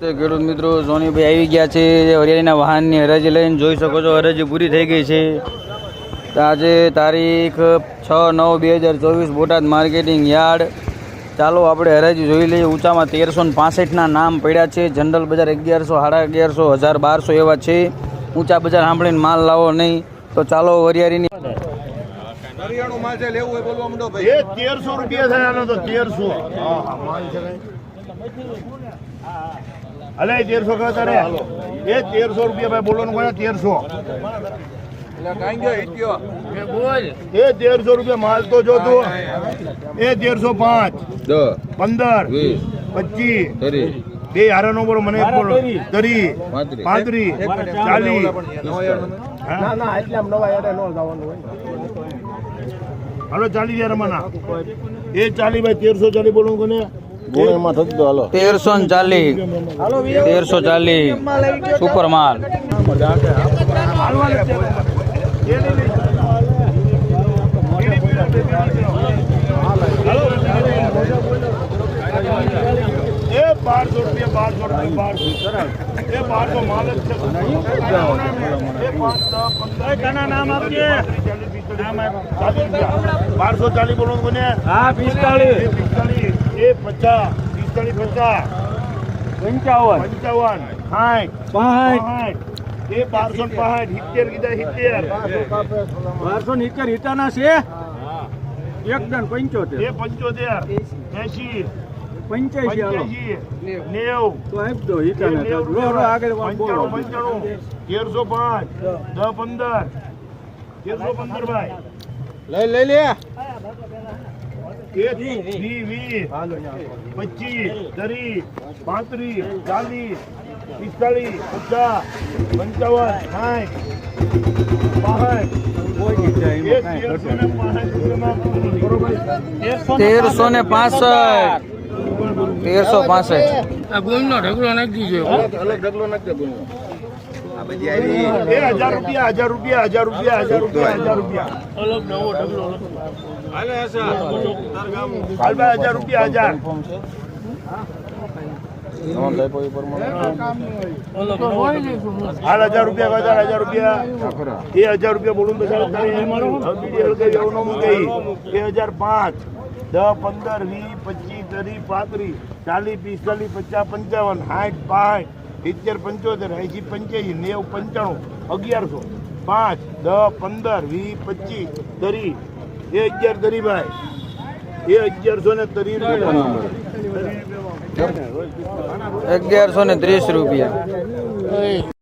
તો ખેડૂત મિત્રો સોનીભાઈ આવી ગયા છે. હરિયાળીના વાહનની હરાજી લઈને જોઈ શકો છો હરાજી પૂરી થઈ ગઈ છે. તો આજે તારીખ છ નવ બે હજાર ચોવીસ બોટાદ માર્કેટિંગ યાર્ડ. ચાલો આપણે હરાજી જોઈ લઈએ. ઊંચામાં તેરસો ને પાસઠના નામ પડ્યા છે. જનરલ બજાર અગિયારસો સાડા અગિયારસો હજાર બારસો એવા છે. ઊંચા બજાર સાંભળીને માલ લાવો નહીં. તો ચાલો વરિયાળીની હરિયાણું માલ છે લેવું હોય બોલવા માંડો ભાઈ. તેરસો રૂપિયા થયા તો તેરસો. અલે તેરસો કહો તારે. એ તેરસો રૂપિયા ભાઈ બોલો કોને તેરસો. ગયો એ તેરસો રૂપિયા માલ તો જો તું. એ તેરસો પાંચ. પંદર. પચીસ. બે હારા નો બોલો મને બોલો. તરી પાંત્રી ચાલી હા? હાલો ચાલી હજાર મના એ ચાલી ભાઈ તેરસો ચાલી બોલું કોને તેરસો ને ચાલીસ. તેરસો ચાલીસ. સુપર માલ. એ બારસો રૂપિયા બારસો રૂપિયા બારસો. એ બારસો માલ જ છે. એ પાંચ દસ પંદર નામ આપજે. બારસો ચાલીસ બોલો હા પિસ્તાળીસ. પિસ્તાલીસ એ પચાસ પિસ્તાલીસ પચાસ પંચાવન. પંચાવન. સાઠ. સાઠ. એ બારસો પાંઠ સિત્તેર કીધા સિત્તેર. બારસો ને ઇત્તેર હિતાના છે? એકદમ પંચોતેર. એ પંચોતેર. એસી પંચ્યાસી નેવું. તો આગળ પંચાણું પંચાણું. તેરસો પાંચ. દસ પંદર. તેરસો પંદર ભાઈ. લઈ લઈ લે. પચીસ ત્રીસ પાંત્રીસ ચાલીસ પિસ્તાલીસ પચાસ પંચાવન સાઠ પાસઠ કોઈ ને કાંઈ તેરસો ને પાંસઠ રૂપિયામાં બરોબર? નાખી ને પાસઠ. તેરસો પાસઠ. એ હજાર રૂપિયા હજાર રૂપિયા હજાર રૂપિયા હજાર રૂપિયા હજાર રૂપિયા. હજાર રૂપિયા હજાર. હાલ હજાર રૂપિયા હજાર હજાર રૂપિયા. એ હજાર રૂપિયા બોલું. એ હજાર પાંચ દસ પંદર વીસ પચીસ ત્રીસ પાંત્રીસ ચાલીસ પિસ્તાલીસ પચાસ પંચાવન સાઠ પાંઠ સિત્તેર પંચોતેર એંશી પંચ્યાસી નેવું પંચાણું અગિયારસો પાંચ દસ પંદર વીસ પચીસ દરી એ અગિયાર તરીભાઈ એ અગિયારસો ને તરી અગિયારસો ને ત્રીસ રૂપિયા.